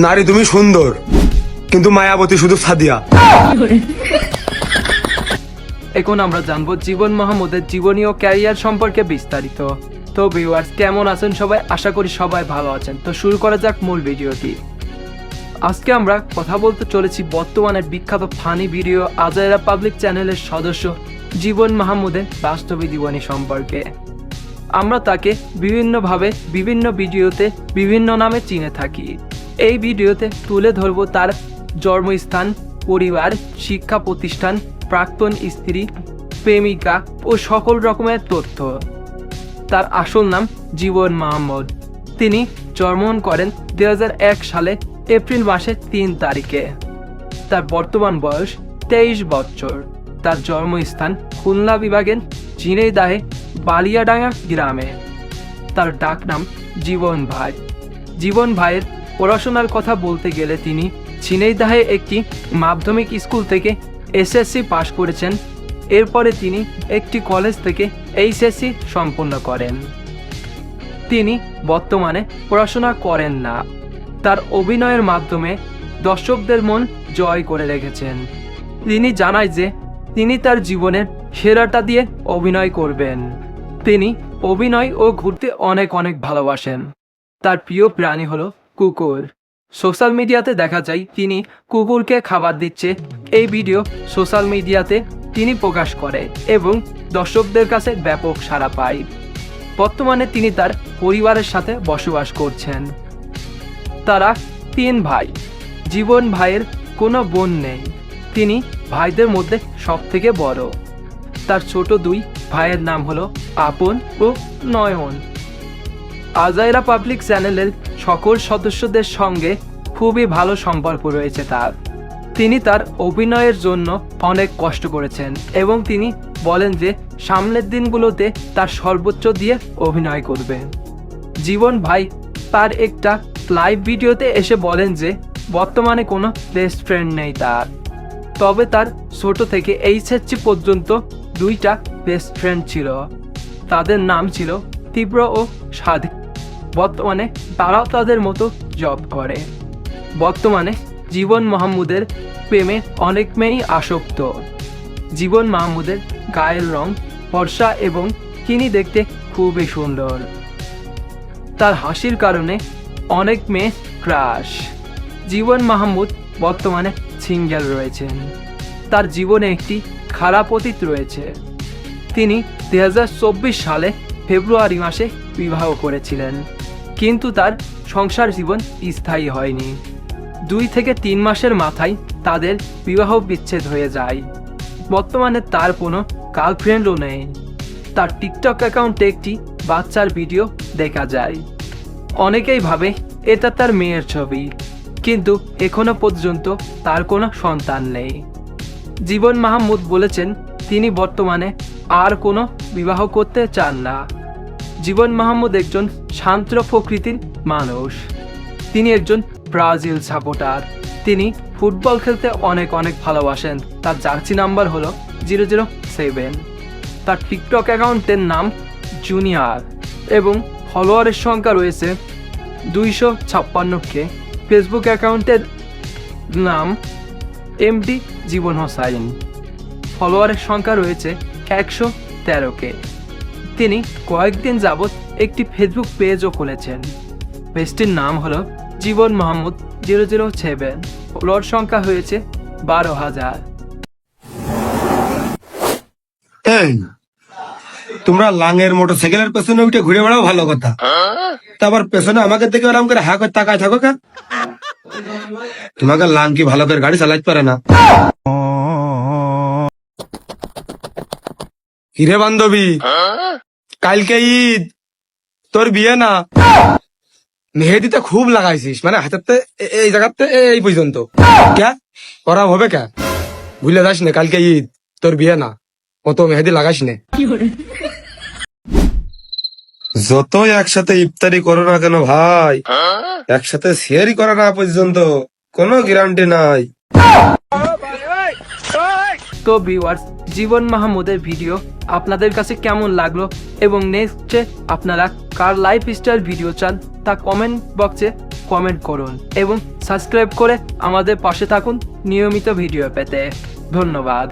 নারী তুমি সুন্দর, কিন্তু মায়াবতী শুধু সাদিয়া। এখন আমরা জানব জীবন মাহমুদের জীবনী ও ক্যারিয়ার সম্পর্কে বিস্তারিত। তো ভিউয়ার্স কেমন আছেন সবাই? আশা করি সবাই ভালো আছেন। তো শুরু করা যাক মূল ভিডিওটি। আজকে আমরা কথা বলতে চলেছি বর্তমানের বিখ্যাত ফানি ভিডিও আজায়রা পাবলিক চ্যানেলের সদস্য জীবন মাহমুদের বাস্তবিক জীবনী সম্পর্কে। আমরা তাকে বিভিন্নভাবে, বিভিন্ন ভিডিওতে, বিভিন্ন নামে চিনে থাকি। এই ভিডিওতে তুলে ধরব তার জন্মস্থান, পরিবার, শিক্ষা প্রতিষ্ঠান, প্রাক্তন স্ত্রী, প্রেমিকা ও সকল রকমের তথ্য। তার আসল নাম জীবন মাহমুদ। তিনি জন্মগ্রহণ করেন দুই সালে, এপ্রিল মাসের তিন তারিখে। তার বর্তমান বয়স তেইশ বছর। তার জন্মস্থান খুলনা বিভাগের ঝিনাইদাহে, বালিয়াডাঙ্গা গ্রামে। তার ডাক নাম জীবন ভাই। জীবন ভাইয়ের পড়াশোনার কথা বলতে গেলে তিনি ঝিনাইদাহে একটি মাধ্যমিক স্কুল থেকে এসএসসি পাশ করেছেন। এরপরে তিনি একটি কলেজ থেকে এইচএসসি সম্পন্ন করেন। তিনি বর্তমানে পড়াশোনা করেন না। তার অভিনয়ের মাধ্যমে দর্শকদের মন জয় করে রেখেছেন। তিনি জানায় যে তিনি তার জীবনের সেরাটা দিয়ে অভিনয় করবেন। তিনি অভিনয় ও ঘুরতে অনেক অনেক ভালোবাসেন। তার প্রিয় প্রাণী হলো কুকুর। সোশ্যাল মিডিয়াতে দেখা যায়, তিনি কুকুরকে খাবার দিচ্ছে। এই ভিডিও সোশ্যাল মিডিয়াতে তিনি প্রকাশ করে এবং দর্শকদের কাছে ব্যাপক সাড়া পায়। বর্তমানে তিনি তার পরিবারের সাথে বসবাস করছেন। তারা তিন ভাই। জীবন ভাইয়ের কোনো বোন নেই। তিনি ভাইদের মধ্যে সব থেকে বড়। তার ছোট দুই ভাইয়ের নাম হলো আপন ও নয়ন। আজাইরা পাবলিক চ্যানেলের সকল সদস্যদের সঙ্গে খুবই ভালো সম্পর্ক রয়েছে তার। তিনি তার অভিনয়ের জন্য অনেক কষ্ট করেছেন এবং তিনি বলেন যে, সামনের দিনগুলোতে তার সর্বোচ্চ দিয়ে অভিনয় করবেন জীবন ভাই তার একটা লাইভ ভিডিওতে এসে বলেন যে, বর্তমানে কোনো বেস্ট ফ্রেন্ড নেই তার। তবে তার ছোট থেকে এইচএসসি পর্যন্ত দুইটা বেস্ট ফ্রেন্ড ছিল। তাদের নাম ছিল তীব্র ও সাধি বর্তমানে তারাও তাদের মতো জব করে। বর্তমানে জীবন মাহমুদের প্রেমে অনেক মেয়েই আসক্ত। জীবন মাহমুদের গায়ের রং ফর্সা এবং তিনি দেখতে খুবই সুন্দর। তার হাসির কারণে অনেক মেয়ে ক্রাশ জীবন মাহমুদ বর্তমানে সিঙ্গেল রয়েছেন। তার জীবনে একটি খারাপ অতীত রয়েছে। তিনি দু হাজার চব্বিশ সালে ফেব্রুয়ারি মাসে বিবাহ করেছিলেন। কিন্তু তার সংসার জীবন স্থায়ী হয়নি। দুই থেকে তিন মাসের মাথায় তাদের বিবাহ বিচ্ছেদ হয়ে যায়। বর্তমানে তার কোনো গার্লফ্রেন্ডও নেই। তার টিকটক অ্যাকাউন্টে একটি বাচ্চার ভিডিও দেখা যায়। অনেকেই ভাবে এটা তার মেয়ের ছবি, কিন্তু এখনও পর্যন্ত তার কোনো সন্তান নেই। জীবন মাহমুদ বলেছেন, তিনি বর্তমানে আর কোনো বিবাহ করতে চান না। জীবন মাহমুদ একজন শান্ত প্রকৃতির মানুষ। তিনি একজন ব্রাজিল সাপোর্টার। তিনি ফুটবল খেলতে অনেক অনেক ভালোবাসেন। তার জার্সি নাম্বার হলো জিরো জিরো সেভেন। তার টিকটক অ্যাকাউন্টের নাম জুনিয়র এবং ফলোয়ারের সংখ্যা রয়েছে দুইশো ছাপ্পান্নকে ফেসবুক অ্যাকাউন্টের নাম এমডি জীবন হোসাইন। ফলোয়ারের সংখ্যা রয়েছে একশো তেরোকে তিনি কয়েকদিন যাবৎ একটি ফেসবুক পেজও খুলেছেন। পেজটির নাম হলো Jibon Mahmud zero zero seven. Follower সংখ্যা হয়েছে বারো হাজার। তোমরা লাঙের মোটর সাইকেলের পেছনে উঠে ঘুরে বেড়াও, ভালো কথা। তারপর পেছনে আমাকে দেখে ওরকম করে হা করে তাকায় থাকো কেন? তোমাকে লাং কি ভালো করে গাড়ি চালাইতে পারে না? কিরে বান্ধবী? কালকে ঈদ। তোর বিয়ে না? মেহেদিতে খুব লাগাইছিস মানে হাতেতে এই জায়গাতে এই পর্যন্ত। কে? করা হবে কে? ভুলে যাস না কালকে ঈদ। তোর বিয়ে না। অত মেহেদি লাগাইস না। যতই একসাথে ইফতারি করো না কেন ভাই একসাথে শেয়ারই করা না পর্যন্ত কোনো গ্যারান্টি নাই। তো ভিউয়ার্স জীবন মাহমুদের ভিডিও আপনাদের কাছে কেমন লাগল এবং নেক্সটে আপনারা কার লাইফ স্টাইল ভিডিও চান তা কমেন্ট বক্সে কমেন্ট করুন এবং সাবস্ক্রাইব করে আমাদের পাশে থাকুন নিয়মিত ভিডিও পেতে। ধন্যবাদ।